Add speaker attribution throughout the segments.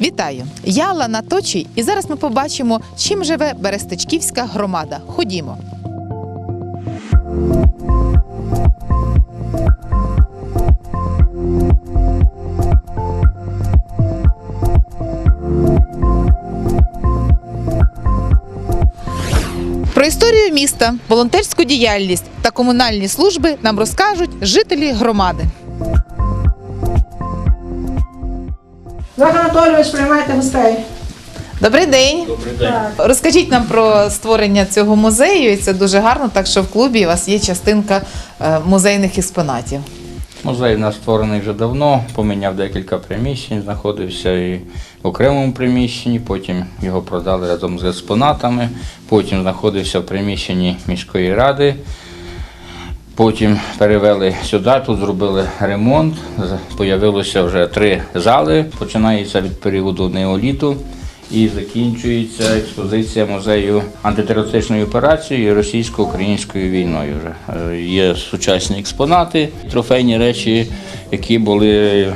Speaker 1: Вітаю! Я Лана Точій, і зараз ми побачимо, чим живе Берестечківська громада. Ходімо. Про історію міста, волонтерську діяльність та комунальні служби нам розкажуть жителі громади.
Speaker 2: Олег Анатолійович, приймайте гостей.
Speaker 1: Добрий день.
Speaker 3: Добрий день.
Speaker 1: Розкажіть нам про створення цього музею, і це дуже гарно, так що в клубі у вас є частинка е, музейних експонатів.
Speaker 3: Музей у нас створений вже давно, поміняв декілька приміщень, знаходився і в окремому приміщенні, потім його продали разом з експонатами, потім знаходився в приміщенні міської ради. Потім перевели сюди, тут зробили ремонт. Появилося вже три зали. Починається від періоду неоліту і закінчується експозиція музею антитерористичної операції і російсько-українською війною. Вже Е, є сучасні експонати, трофейні речі, які були е,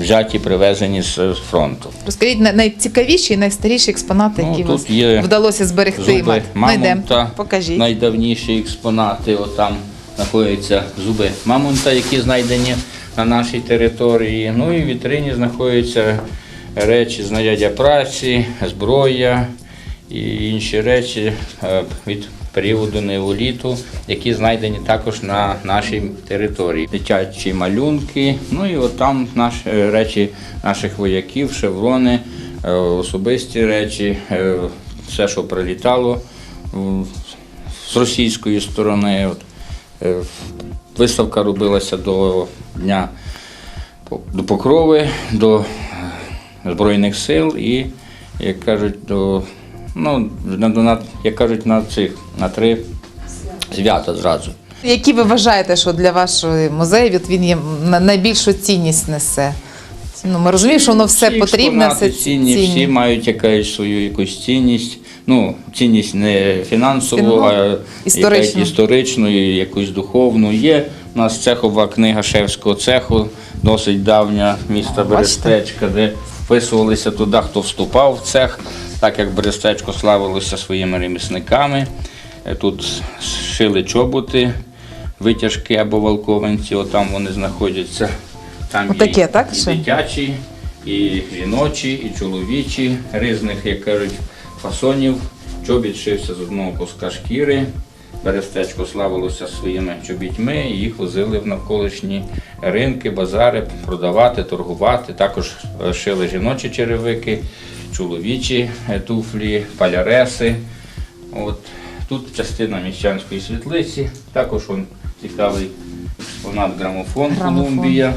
Speaker 3: взяті, привезені з фронту.
Speaker 1: Розкажіть найцікавіші і найстаріші експонати,
Speaker 3: Ну,
Speaker 1: які
Speaker 3: тут
Speaker 1: вас
Speaker 3: є
Speaker 1: вдалося зберегти.
Speaker 3: Зуби мамонта,
Speaker 1: Покажіть.
Speaker 3: найдавніші експонати. Отам знаходяться зуби мамонта, які знайдені на нашій території. Ну і в вітрині знаходяться речі знаряддя праці, зброя і інші речі е, від періоду неоліту, які знайдені також на нашій території. Дитячі малюнки, ну і от там наші е, речі наших вояків, шеврони, е, особисті речі, все, що прилітало з російської сторони. Е, Виставка робилася до Дня до Покрови, до е, Збройних сил і, як кажуть, до, ну, на, на, як кажуть, на цих на три свята зразу.
Speaker 1: Які ви вважаєте, що для вашого музею от він є на- найбільшу цінність несе? Ну, ми розуміємо, що воно все
Speaker 3: Всі
Speaker 1: потрібне, все
Speaker 3: цінні, всі мають якусь свою якусь цінність. Ну, цінність не фінансову, а
Speaker 1: історичну.
Speaker 3: історичну, і якусь духовну. Є у нас цехова книга шефського цеху, досить давня міста? Берестечка, де вписувалися туди, хто вступав в цех, так як Берестечко славилося своїми ремісниками. Е, Тут шили чоботи, витяжки або волкованці, отам вони знаходяться. Там є
Speaker 1: так,
Speaker 3: і дитячі, і жіночі, і чоловічі, різних, як кажуть, фасонів. Чобіт шився з одного куска шкіри. Берестечко славилося своїми чобітьми, і їх возили в навколишні ринки, базари, продавати, торгувати. Також е, шили жіночі черевики, чоловічі е, туфлі, паляреси. От. Тут частина міщанської світлиці, також он цікавий експонат грамофон
Speaker 1: Грамофон.
Speaker 3: Колумбія.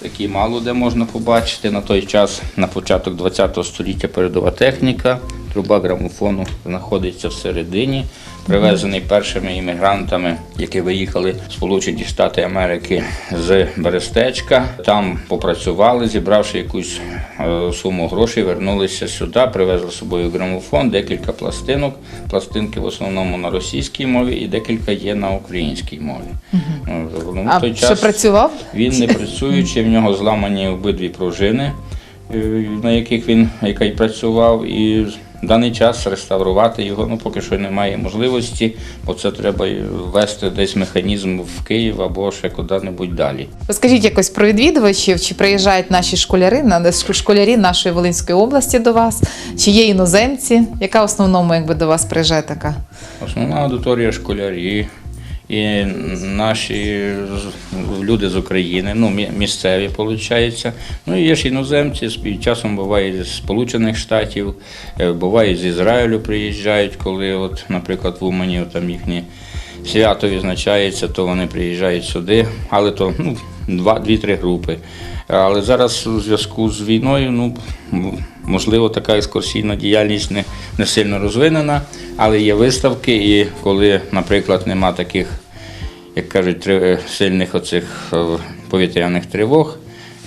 Speaker 3: Такий мало де можна побачити. На той час, на початок ХХ століття, передова техніка. Труба грамофону знаходиться всередині. Привезений першими іммігрантами, які виїхали в Сполучені Штати Америки з Берестечка. Там попрацювали, зібравши якусь е, суму грошей, вернулися сюди, привезли з собою грамофон, декілька пластинок. Пластинки в основному на російській мові і декілька є на українській мові. Ну,
Speaker 1: А
Speaker 3: той
Speaker 1: що
Speaker 3: час
Speaker 1: працював?
Speaker 3: він не працюючий, в нього зламані обидві пружини, е, на яких він яка й працював, і в даний час реставрувати його ну, поки що немає можливості, бо це треба ввести десь механізм в Київ або ще куди-небудь далі.
Speaker 1: Розкажіть якось про відвідувачів, чи приїжджають наші школяри, школярі нашої Волинської області до вас, чи є іноземці? Яка в основному якби до вас приїжджає така?
Speaker 3: Основна аудиторія школярі і наші люди з України, ну місцеві, виходить. Ну і є ж іноземці, часом буває з Сполучених Штатів, е, буває з Ізраїлю приїжджають, коли, от, наприклад, в Умані там їхнє свято відзначається, то вони приїжджають сюди, але то ну, дві-три групи. Але зараз у зв'язку з війною, ну можливо, така екскурсійна діяльність не, не сильно розвинена, але є виставки, і коли, наприклад, нема таких, як кажуть, три- сильних оцих е, повітряних тривог,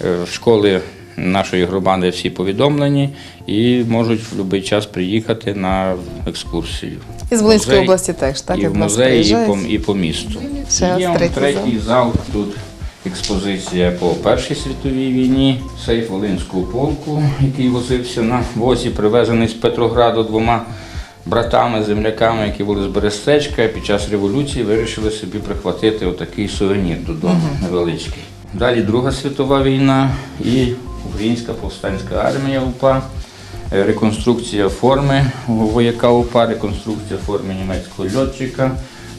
Speaker 3: е, школи нашої громади всі повідомлені і можуть в будь-який час приїхати на екскурсію.
Speaker 1: Із Волинської області теж, так?
Speaker 3: І в музеї, і по, і по місту.
Speaker 1: Ще
Speaker 3: Є
Speaker 1: третій
Speaker 3: третій зал. тут експозиція по Першій світовій війні, сейф Волинського полку, який возився на возі, привезений з Петрограду двома братами, земляками, які були з Берестечка. Під час революції вирішили собі прихватити отакий сувенір додому невеличкий. Далі Друга світова війна і Українська повстанська армія УПА. Е, Реконструкція форми вояка УПА, реконструкція форми німецького льотчика,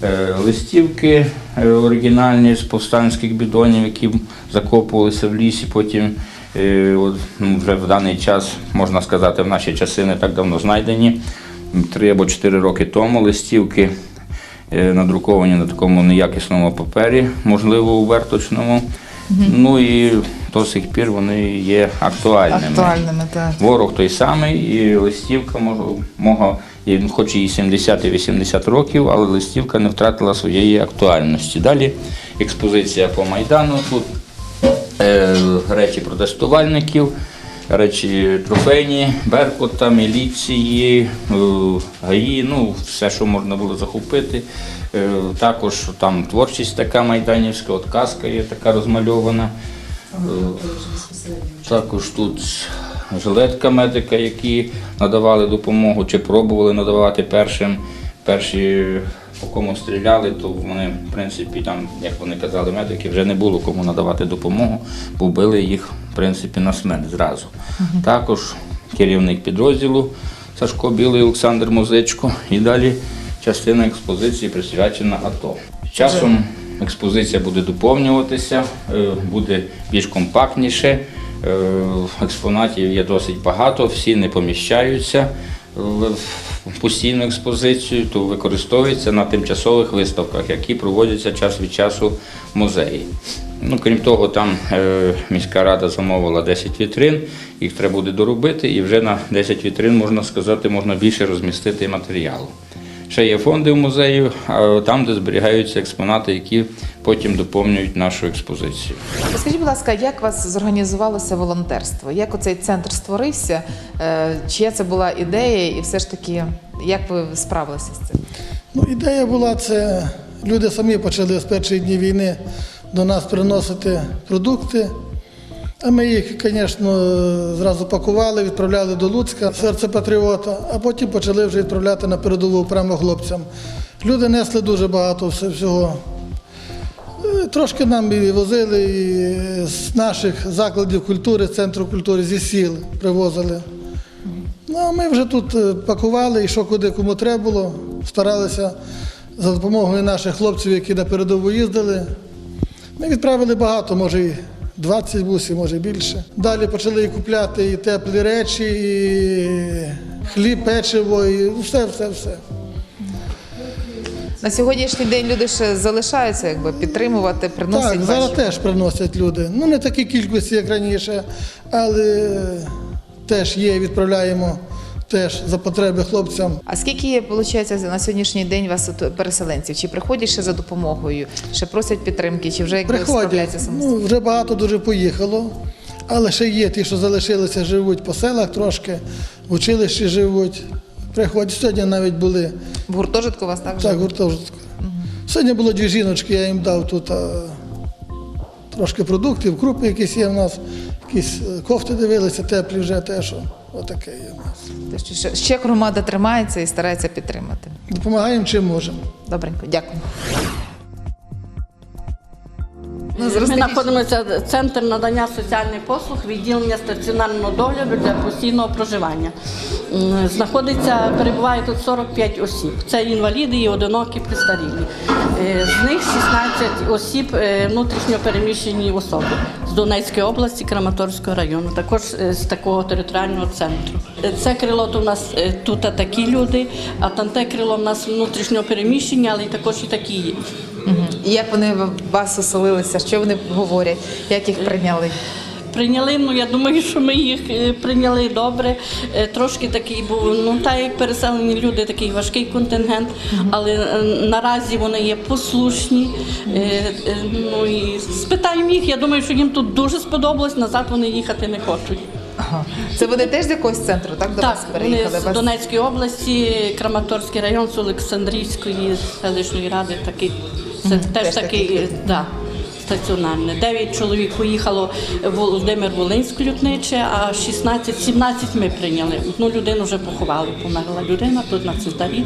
Speaker 3: е, листівки е, оригінальні з повстанських бідонів, які закопувалися в лісі. Потім от, ну, вже в даний час, можна сказати, в наші часи не так давно знайдені. Три або чотири роки тому листівки е, надруковані на такому неякісному папері, можливо, у верточному. Ну і до сих пір вони є актуальними.
Speaker 1: Актуальними, так.
Speaker 3: Ворог той самий, і листівка мого, мого хоч і 70 і 80 років, але листівка не втратила своєї актуальності. Далі експозиція по Майдану. Тут е, речі протестувальників, речі трофейні, Беркута, міліції, е, ГАІ, ну, все, що можна було захопити. Е, також там творчість така майданівська, от казка є така розмальована. Е, також тут жилетка медика, які надавали допомогу чи пробували надавати першим. Перші, по кому стріляли, то вони, в принципі, там, як вони казали, медики, вже не було кому надавати допомогу, бо вбили їх, в принципі, на смерть зразу. Також керівник підрозділу Сашко Білий Олександр Музичко. І далі частина експозиції присвячена АТО. Часом експозиція буде доповнюватися, е, буде більш компактніше. Е, Експонатів є досить багато, всі не поміщаються постійну експозицію, то використовується на тимчасових виставках, які проводяться час від часу в музеї. Ну, крім того, там е, міська рада замовила 10 вітрин, їх треба буде доробити, і вже на 10 вітрин, можна сказати, можна більше розмістити матеріалу. Ще є фонди в музею, а там, де зберігаються експонати, які потім доповнюють нашу експозицію.
Speaker 1: Скажіть, будь ласка, як у вас зорганізувалося волонтерство? Як оцей центр створився? Е, Чия це була ідея, і все ж таки, як ви справилися з цим?
Speaker 4: Ну, ідея була це. Люди самі почали з перших днів війни до нас приносити продукти. А ми їх, звісно, зразу пакували, відправляли до Луцька, серце патріота, а потім почали вже відправляти на передову прямо хлопцям. Люди несли дуже багато всього. Е, Трошки нам і возили і з наших закладів культури, центру культури, зі сіл привозили. Ну, а ми вже тут е, пакували і що куди кому треба було, старалися за допомогою наших хлопців, які на передову їздили. Ми відправили багато, може і 20 бусів, може більше. Далі почали і купляти і теплі речі, і хліб, печиво, і все, все, все.
Speaker 1: На сьогоднішній день люди ще залишаються, якби підтримувати, приносять
Speaker 4: Так, зараз
Speaker 1: ваші-
Speaker 4: теж приносять люди. Ну, не такі кількості, як раніше, але теж є, відправляємо теж за потреби хлопцям.
Speaker 1: А скільки є, виходить, на сьогоднішній день у вас переселенців? Чи приходять ще за допомогою, ще просять підтримки, чи вже
Speaker 4: Приходять.
Speaker 1: справляються самостійно?
Speaker 4: Ну, вже багато дуже поїхало, але ще є ті, що залишилися, живуть по селах трошки, в училищі живуть. Приходять. Сьогодні навіть були
Speaker 1: В гуртожитку у вас так?
Speaker 4: так,
Speaker 1: же?
Speaker 4: гуртожитку. Сьогодні було дві жіночки, я їм дав тут а, трошки продуктів, крупи якісь є в нас, якісь е, кофти дивилися, теплі вже те, що отаке є у нас.
Speaker 1: Тож що ще, ще громада тримається і старається підтримати.
Speaker 4: Допомагаємо чим можемо.
Speaker 1: Добренько, дякую.
Speaker 5: Ми знаходимося центр надання соціальних послуг, відділення стаціонарного догляду для постійного проживання. Знаходиться, перебуває тут 45 осіб. Це інваліди і одинокі престарілі. Е, З них 16 осіб е, внутрішньо переміщені особи з Донецької області, Краматорського району, також е, з такого територіального центру. Це крило то в нас тут такі люди, а там те крило в нас внутрішньо переміщені, але також і такі є.
Speaker 1: Як вони вас оселилися? Що вони говорять? Як їх прийняли?
Speaker 5: Прийняли, ну я думаю, що ми їх е, прийняли добре. Е, Трошки такий був, ну так як переселені люди, такий важкий контингент, але е, наразі вони є послушні. Ну і спитаємо їх. Я думаю, що їм тут дуже сподобалось, назад вони їхати не хочуть.
Speaker 1: Ага. Це вони теж з якогось центру, так? До вас
Speaker 5: Так, вони
Speaker 1: переїхали?
Speaker 5: з
Speaker 1: Вас-
Speaker 5: Донецької області, Краматорський район, з Олександрівської селищної ради, такий це
Speaker 1: Мгм,
Speaker 5: теж
Speaker 1: теж
Speaker 5: такий,
Speaker 1: такий.
Speaker 5: да. Стаціонарне. Дев'ять чоловік поїхало в Володимир Волинськ лютниче, а 16-17 ми прийняли. Одну людину вже поховали. Померла людина тут на цвинтарі.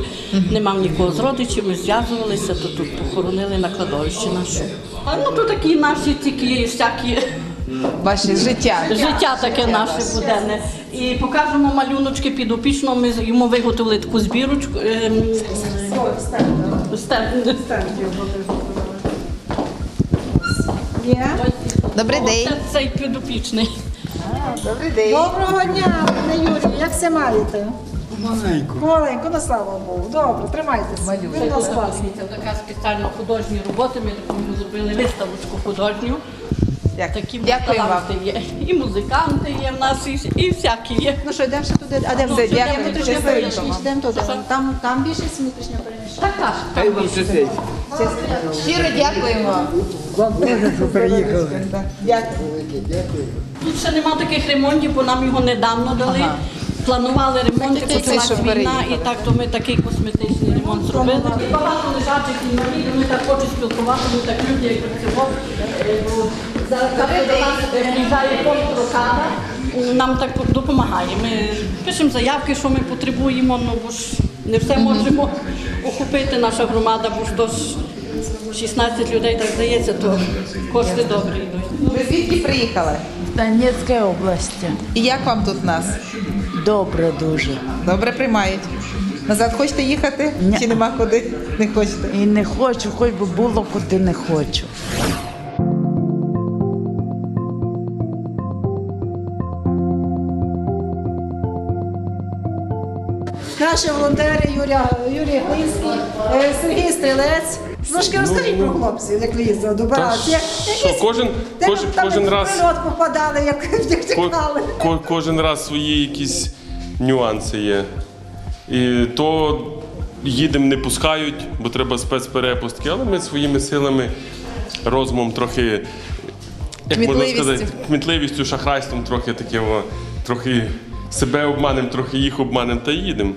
Speaker 5: Не мав нікого з родичів. Ми зв'язувалися, то тут похоронили на кладовищі нашу. А ну то такі наші тільки всякі.
Speaker 1: Ваше життя.
Speaker 5: Життя таке наше буденне. І покажемо малюночки підопічного. Ми йому виготовили таку збірочку. ем, стенд.
Speaker 2: Є.
Speaker 1: Добрий день.
Speaker 5: Це цей підопічний.
Speaker 1: Добрий день.
Speaker 2: Доброго дня, пане Юрію. як все маєте? Маленько. Маленько, на слава Богу. Добре, тримайтеся. Класний.
Speaker 5: Це така спеціально художні роботи. Ми зробили виставочку художню.
Speaker 1: Дякую.
Speaker 5: Такі
Speaker 1: Дякую вам.
Speaker 5: таланти є. І музиканти є в нас, і, і всякі є.
Speaker 6: Ну що, йдемо ще туди, а де
Speaker 5: Ну,
Speaker 6: йдемо
Speaker 5: дякую.
Speaker 6: внутрішньо
Speaker 5: Щасливо
Speaker 6: переміщення,
Speaker 5: вам.
Speaker 6: йдемо туди. Там, там більше внутрішньо переміщення.
Speaker 5: Так, так.
Speaker 7: Хай вам щастить.
Speaker 1: Щиро дякуємо.
Speaker 7: Вам теж, що приїхали.
Speaker 5: Тут ще нема таких ремонтів, бо нам його недавно дали. Планували ремонт,
Speaker 1: що
Speaker 5: почалась війна, і так то ми такий косметичний ремонт зробили. І багато лежачих інвалідів, вони так хочуть спілкуватися, вони так люди, як працював. Коли до нас приїжджає контрокада, нам так допомагає. Ми пишемо заявки, що ми потребуємо, ну бо ж не все можемо охопити наша громада, бо ж то ж 16 людей так здається, то кошти добрі йдуть.
Speaker 1: Ви звідки приїхали?
Speaker 8: Донецької області.
Speaker 1: І як вам тут нас?
Speaker 8: Добре дуже.
Speaker 1: Добре приймають. Назад хочете їхати?
Speaker 8: Ні.
Speaker 1: Чи нема куди? Не хочете?
Speaker 8: І не хочу, хоч би було куди не хочу.
Speaker 2: Наші волонтери Юрія, Юрій Глинський, е, Сергій Стрілець. Трошки розкажіть про хлопців, як ви їздили до Барації.
Speaker 9: Кожен- кожен- кожен раз-
Speaker 2: прильот попадали, як як
Speaker 9: Ко- кожен раз свої якісь нюанси є. І то їдемо не пускають, бо треба спецперепустки, але ми своїми силами, розумом трохи, як можна
Speaker 1: Кмітливістю.
Speaker 9: сказати, кмітливістю, шахрайством трохи таке, трохи себе обманемо, трохи їх обманемо та їдемо.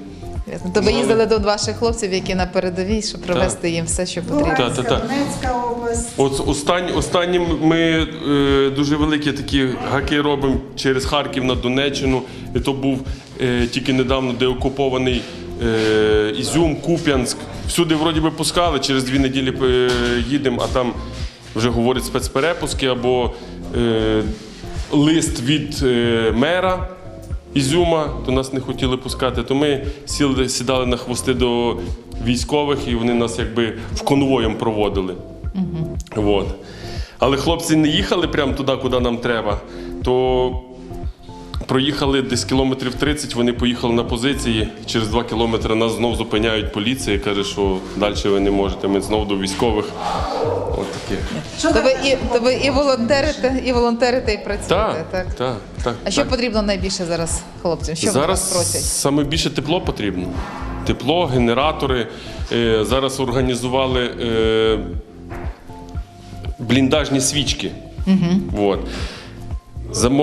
Speaker 1: То ви їздили до ваших хлопців, які на передовій, щоб привезти їм все, що потрібно.
Speaker 2: Луганська,
Speaker 9: Та, та, та.
Speaker 2: Донецька область.
Speaker 9: От останні, останнім ми е, дуже великі такі гаки робимо через Харків на Донеччину. І то був е, тільки недавно деокупований е, Ізюм, Куп'янськ. Всюди вроді би пускали, через дві неділі е, їдемо, а там вже говорять спецперепуски або е, лист від е, мера. Ізюма, то нас не хотіли пускати, то ми сіли, сідали на хвости до військових і вони нас якби в конвоєм проводили. Вот. Але хлопці не їхали прямо туди, куди нам треба, то проїхали десь кілометрів 30, вони поїхали на позиції. Через 2 кілометри нас знов зупиняють поліція і каже, що далі ви не можете. Ми знов до військових. От таке.
Speaker 1: То ви і то ви і волонтерите, і волонтерите, і працюєте.
Speaker 9: Так,
Speaker 1: Так.
Speaker 9: так, так.
Speaker 1: А що
Speaker 9: так.
Speaker 1: потрібно найбільше зараз хлопцям? Що
Speaker 9: зараз
Speaker 1: вас просять?
Speaker 9: саме більше тепло потрібно. Тепло, генератори. Е, зараз організували е, бліндажні свічки. Угу. От.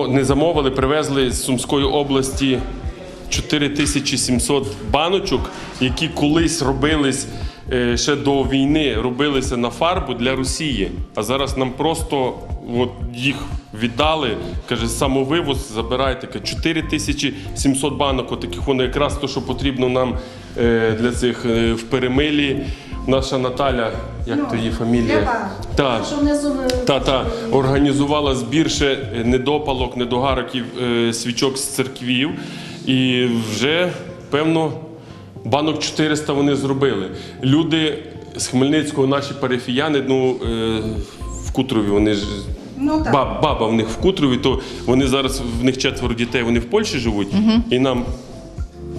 Speaker 9: Не замовили, привезли з Сумської області 4700 баночок, які колись робились е, ще до війни, робилися на фарбу для Росії. А зараз нам просто от, їх віддали. Каже, самовивоз забирайте. 4700 банок, отаких воно якраз то, що потрібно нам е, для цих е, в перемилі. Наша Наталя, як то її фамілія?
Speaker 2: Ляпа.
Speaker 9: Так.
Speaker 2: Що внизу
Speaker 9: Та та організувала збір ще недопалок, недогароків, е, свічок з церквів. І вже, певно, банок 400 вони зробили. Люди з Хмельницького, наші парафіяни, ну, е, в Кутрові вони ж.
Speaker 2: Ну, так.
Speaker 9: Баб, баба в них в Кутрові, то вони зараз в них четверо дітей, вони в Польщі живуть. І нам,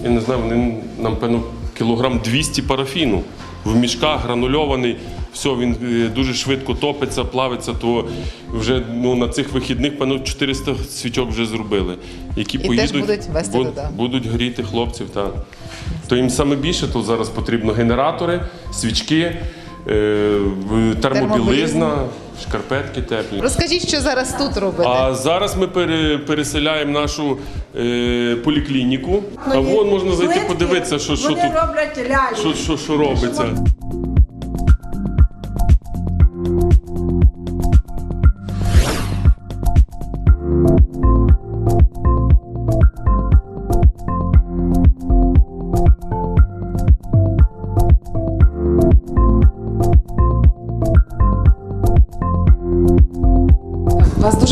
Speaker 9: я не знаю, вони нам, певно, кілограм 200 парафіну в мішках гранульований. Все, він е, дуже швидко топиться, плавиться, то вже ну, на цих вихідних, пану 400 свічок вже зробили. Які
Speaker 1: І теж
Speaker 9: поїдуть,
Speaker 1: будуть вести
Speaker 9: бу-
Speaker 1: туди.
Speaker 9: будуть гріти хлопців. Так. То їм саме більше то зараз потрібно генератори, свічки, е, Термобілизна. Шкарпетки теплі.
Speaker 1: Розкажіть, що зараз тут робите.
Speaker 9: А зараз ми пере, переселяємо нашу е, поліклініку. А вон можна зайти подивитися, що, що
Speaker 2: Вони
Speaker 9: тут
Speaker 2: роблять ляльки.
Speaker 9: що, що, що робиться.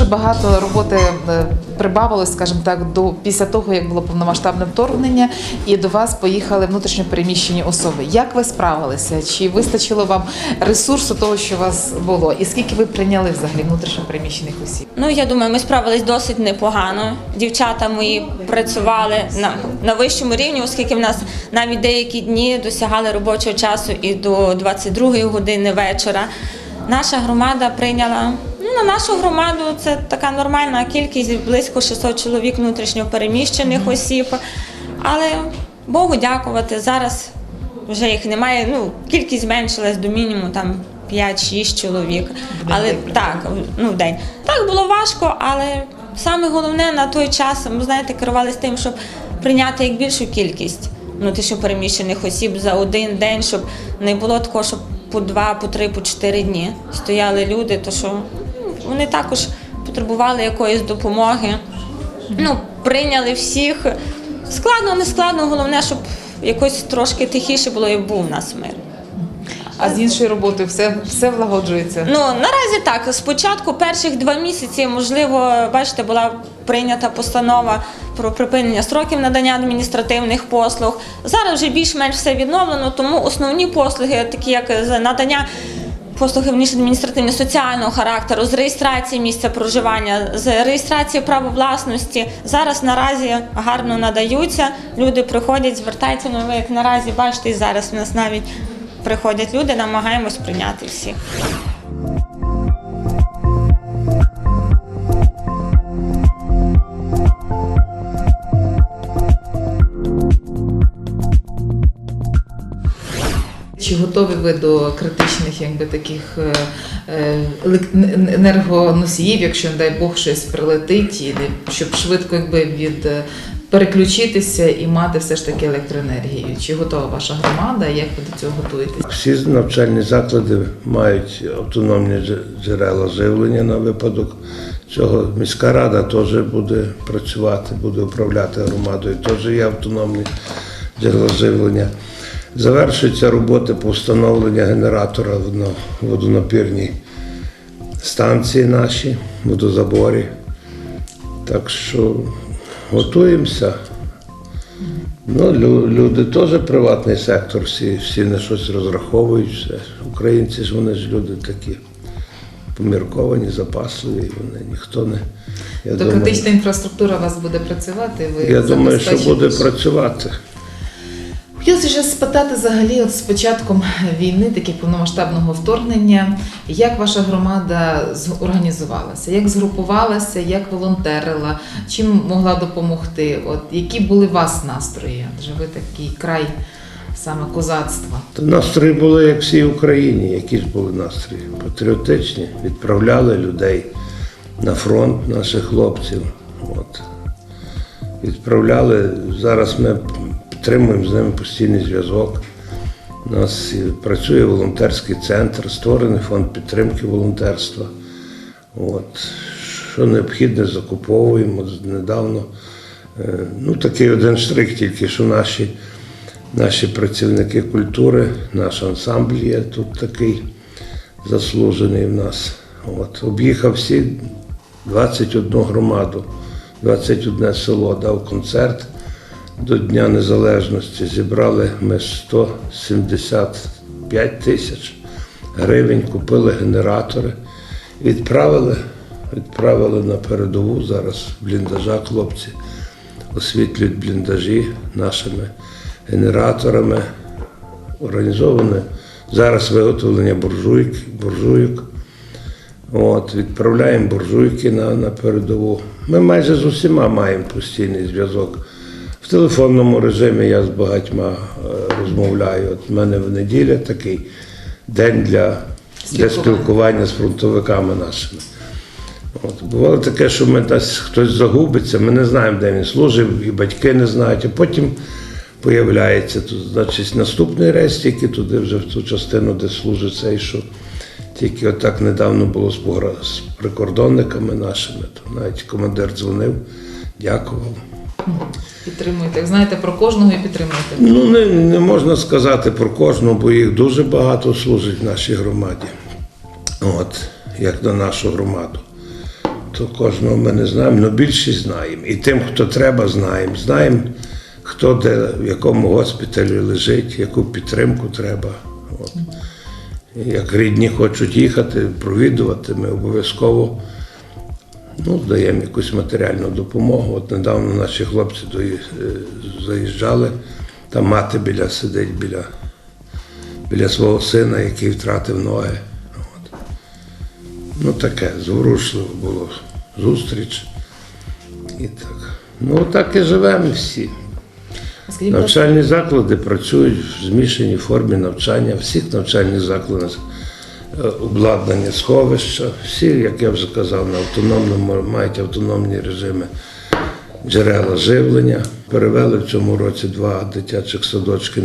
Speaker 1: Багато роботи е, прибавилось, скажімо так, до після того, як було повномасштабне вторгнення, і до вас поїхали внутрішньо переміщені особи. Як ви справилися? Чи вистачило вам ресурсу того, що у вас було? І скільки ви прийняли взагалі внутрішньо переміщених осіб?
Speaker 10: Ну, я думаю, ми справились досить непогано. Дівчата мої працювали на, на вищому рівні, оскільки в нас навіть деякі дні досягали робочого часу і до 22 години вечора. Наша громада прийняла ну, на нашу громаду це така нормальна кількість, близько 600 чоловік внутрішньо переміщених осіб. Але Богу дякувати, зараз вже їх немає. Ну, кількість зменшилась до мінімуму там 5-6 чоловік. Але так, ну день. Так було важко, але саме головне на той час, ми знаєте, керувалися тим, щоб прийняти як більшу кількість внутрішньо переміщених осіб за один день, щоб не було такого, щоб по два, по три, по чотири дні стояли люди, то що ну, вони також потребували якоїсь допомоги. Ну, прийняли всіх. Складно, не складно, головне, щоб якось трошки тихіше було і був у нас мир.
Speaker 1: А з іншою роботою все, все влагоджується.
Speaker 10: Ну наразі так. Спочатку перших два місяці, можливо, бачите, була прийнята постанова про припинення строків надання адміністративних послуг. Зараз вже більш-менш все відновлено, тому основні послуги, такі як з надання. Послуги адміністративні соціального характеру, з реєстрації місця проживання, з реєстрації права власності зараз наразі гарно надаються. Люди приходять, звертаються. Ну ви як наразі бачите, і зараз в нас навіть приходять люди, намагаємось прийняти всіх.
Speaker 1: Чи готові ви до критичних, якби таких е, е, енергоносіїв, якщо, не дай Бог, щось прилетить, і щоб швидко якби від е, переключитися і мати все ж таки електроенергію? Чи готова ваша громада? Як ви до цього готуєтесь?
Speaker 11: Всі навчальні заклади мають автономні джерела живлення на випадок цього. Міська рада теж буде працювати, буде управляти громадою, теж є автономні джерела живлення. Завершуються роботи по встановленню генератора на водонапірній станції наші, водозаборі. Так що готуємося. Ну, люди теж приватний сектор, всі, всі на щось розраховують. Все. Українці ж вони ж люди такі помірковані, запасливі, вони ніхто не. Я
Speaker 1: То
Speaker 11: думаю,
Speaker 1: критична інфраструктура у вас буде працювати? Ви
Speaker 11: я думаю, що буде працювати.
Speaker 1: Хотілося ще спитати взагалі от з початком війни, таки повномасштабного вторгнення, як ваша громада з- організувалася, як згрупувалася, як волонтерила, чим могла допомогти? От які були вас настрої? Адже ви такий край саме козацтва.
Speaker 11: Настрої були, як всій Україні. Які ж були настрої? Патріотичні. Відправляли людей на фронт наших хлопців. От. Відправляли. Зараз ми підтримуємо з ними постійний зв'язок. У нас працює волонтерський центр, створений фонд підтримки волонтерства. От. Що необхідне, закуповуємо недавно. Е, Ну, такий один штрих тільки, що наші наші працівники культури, наш ансамбль є тут такий заслужений в нас. От. Об'їхав всі 21 громаду, 21 село, дав концерт до Дня Незалежності. Зібрали ми 175 тисяч гривень, купили генератори, відправили, відправили на передову. Зараз в бліндажах хлопці освітлюють бліндажі нашими генераторами. Організоване зараз виготовлення буржуйк, буржуйок. От, відправляємо буржуйки на, на передову. Ми майже з усіма маємо постійний зв'язок. В телефонному режимі я з багатьма е, розмовляю. От в мене в неділю такий день для, для спілкування з фронтовиками нашими. От. Бувало таке, що ми десь хтось загубиться, ми не знаємо, де він служив, і батьки не знають, а потім появляється тут, значить, наступний рейс тільки туди, вже в ту частину, де служить цей, що тільки отак недавно було з прикордонниками нашими, то навіть командир дзвонив, дякував.
Speaker 1: Підтримуєте. Знаєте про кожного і підтримуєте.
Speaker 11: Ну, не, не можна сказати про кожного, бо їх дуже багато служить в нашій громаді. От, як на нашу громаду. то кожного ми не знаємо, але більшість знаємо. І тим, хто треба, знаємо. Знаємо, хто де, в якому госпіталі лежить, яку підтримку треба. От. Як рідні хочуть їхати, провідувати, ми обов'язково ну, даємо якусь матеріальну допомогу. От недавно наші хлопці е, заїжджали, там мати біля сидить біля, біля свого сина, який втратив ноги. От. Ну таке, зворушливо було зустріч. І так. Ну так і живемо всі. Навчальні заклади працюють в змішаній формі навчання. Всіх навчальних закладах е, обладнання сховища. Всі, як я вже казав, на автономному мають автономні режими джерела живлення. Перевели в цьому році два дитячих садочки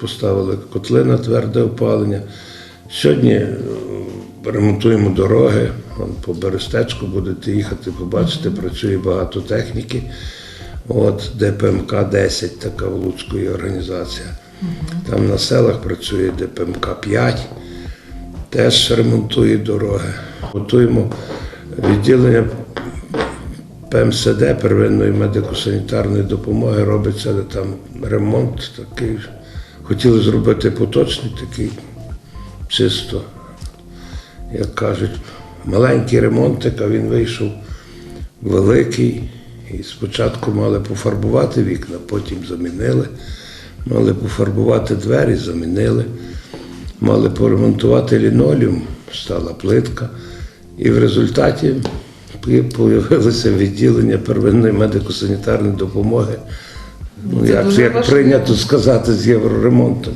Speaker 11: поставили котли на тверде опалення. Сьогодні е, ремонтуємо дороги. По Берестечку будете їхати, побачите, працює багато техніки. От ДПМК 10, така в Луцької організація. Там на селах працює ДПМК 5, теж ремонтує дороги. Готуємо відділення ПМСД, первинної медико-санітарної допомоги, робиться там ремонт такий. Хотіли зробити поточний такий, чисто, як кажуть, маленький ремонтик, а він вийшов великий. І спочатку мали пофарбувати вікна, потім замінили. Мали пофарбувати двері, замінили. Мали поремонтувати лінолеум, стала плитка. І в результаті з'явилося відділення первинної медико-санітарної допомоги. Ну, як, як
Speaker 1: важливо.
Speaker 11: прийнято сказати, з євроремонтом.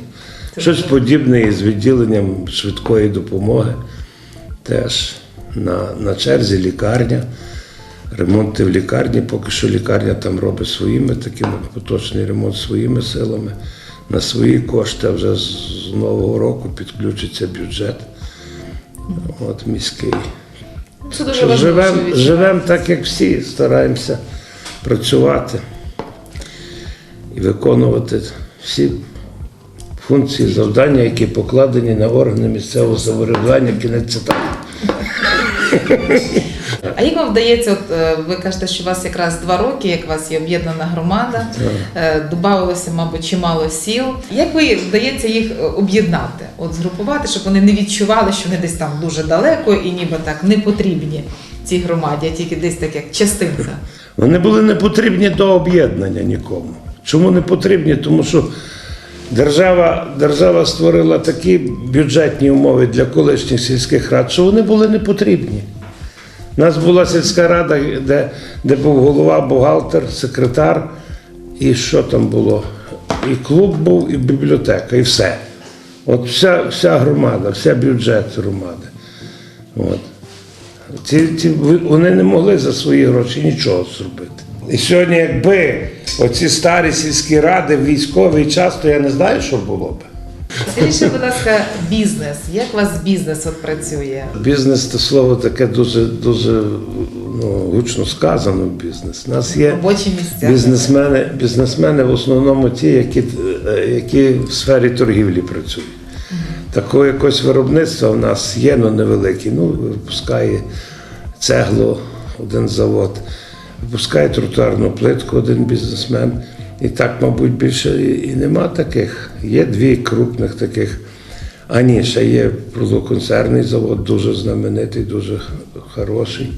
Speaker 11: Щось подібне і з відділенням швидкої допомоги. Теж на, на черзі лікарня. Ремонти в лікарні, поки що лікарня там робить своїми такими поточний ремонт своїми силами на свої кошти, а вже з нового року підключиться бюджет. От міський.
Speaker 1: Це дуже важливо.
Speaker 11: Живемо живем так, як всі, стараємося працювати і виконувати всі функції, завдання, які покладені на органи місцевого самоврядування, кінець цитати.
Speaker 1: А як вам вдається, от е, ви кажете, що у вас якраз два роки, як у вас є об'єднана громада, е, додавалося, мабуть, чимало сіл. Як ви вдається їх е, об'єднати, от згрупувати, щоб вони не відчували, що вони десь там дуже далеко і ніби так не потрібні цій громаді, а тільки десь так як частинка.
Speaker 11: Вони були не потрібні до об'єднання нікому. Чому не потрібні? Тому що держава, держава створила такі бюджетні умови для колишніх сільських рад, що вони були не потрібні. У нас була сільська рада, де, де був голова, бухгалтер, секретар, і що там було? І клуб був, і бібліотека, і все. От вся, вся громада, вся бюджет громади. От. Ці, ці, вони не могли за свої гроші нічого зробити. І сьогодні, якби оці старі сільські ради військовий час, то я не знаю, що було б.
Speaker 1: Скажіть, будь ласка, бізнес. Як у вас бізнес от працює?
Speaker 11: Бізнес це слово таке дуже, дуже ну, гучно сказано. Бізнес. У нас є
Speaker 1: Робочі місця.
Speaker 11: бізнесмени, бізнесмени в основному ті, які, які в сфері торгівлі працюють. Такого якогось виробництва в нас є, але невелике. Ну, випускає цеглу один завод, випускає тротуарну плитку один бізнесмен. І так, мабуть, більше і нема таких. Є дві крупних таких. А ні, ще є продоконцерний завод, дуже знаменитий, дуже хороший.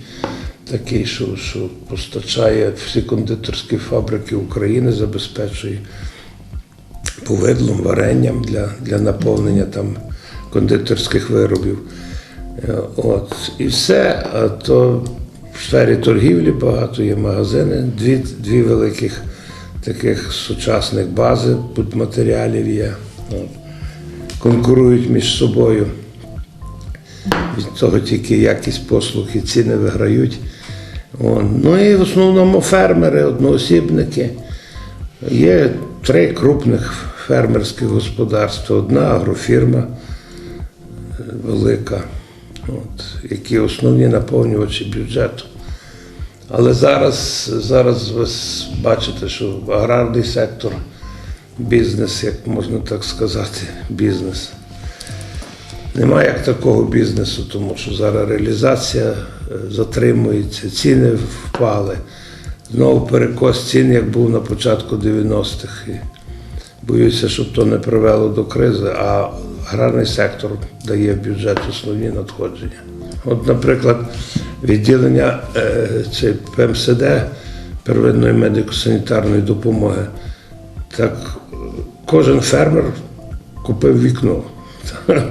Speaker 11: Такий, що, що постачає всі кондитерські фабрики України, забезпечує повидлом, варенням для, для наповнення там кондитерських виробів. Е, От. І все. А то в сфері торгівлі багато є магазини, дві, дві великих таких сучасних бази будматеріалів є. От. Конкурують між собою. Від того тільки якість послуг і ціни виграють. О, Ну і в основному фермери, одноосібники. Є три крупних фермерських господарства, одна агрофірма е, велика, от, які основні наповнювачі бюджету. Але зараз, зараз ви бачите, що аграрний сектор, бізнес, як можна так сказати, бізнес. Немає як такого бізнесу, тому що зараз реалізація затримується, ціни впали. Знову перекос цін, як був на початку 90-х. І боюся, щоб то не привело до кризи, а аграрний сектор дає в бюджет основні надходження. От, наприклад, відділення е, ПМСД первинної медико-санітарної допомоги. Так кожен фермер купив вікно.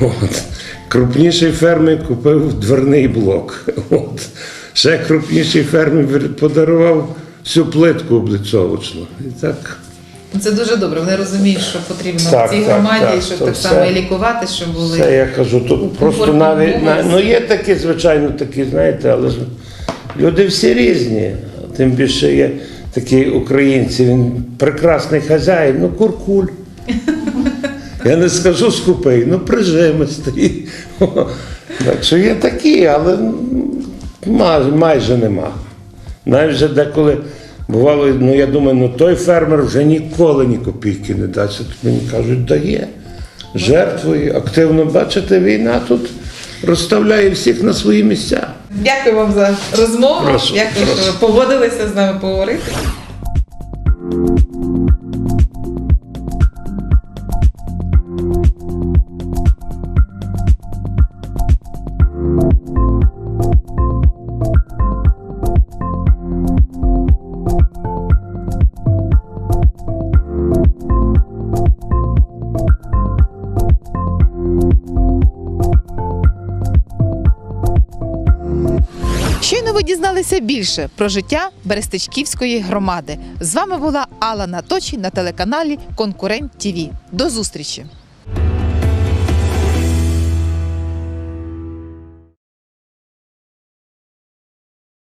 Speaker 11: От. Крупніший фермер купив дверний блок. От. Ще крупніший фермер подарував всю плитку облицовочну. І так.
Speaker 1: Це дуже добре. Вони розуміють, що потрібно
Speaker 11: Так,
Speaker 1: в цій
Speaker 11: так,
Speaker 1: громаді,
Speaker 11: так.
Speaker 1: щоб так само і лікувати, щоб були.
Speaker 11: Це я кажу, тут просто навіть на- ну є такі, звичайно, такі, знаєте, але ж люди всі різні. Тим більше є такі українці, він прекрасний хазяїн, ну куркуль. Я не скажу скупий, ну прижимистий. Так що є такі, але майже, майже нема. Навіть вже деколи бувало, ну я думаю, ну той фермер вже ніколи ні копійки не дасть. Тут мені кажуть, дає. Жертвою, активно бачите, війна тут розставляє всіх на свої місця.
Speaker 1: Дякую вам за розмову.
Speaker 11: Прошу,
Speaker 1: Дякую,
Speaker 11: прошу.
Speaker 1: що ви погодилися з нами поговорити. Більше про життя Берестичківської громади. З вами була Алла Наточі на телеканалі Конкурент ТІВІ. До зустрічі!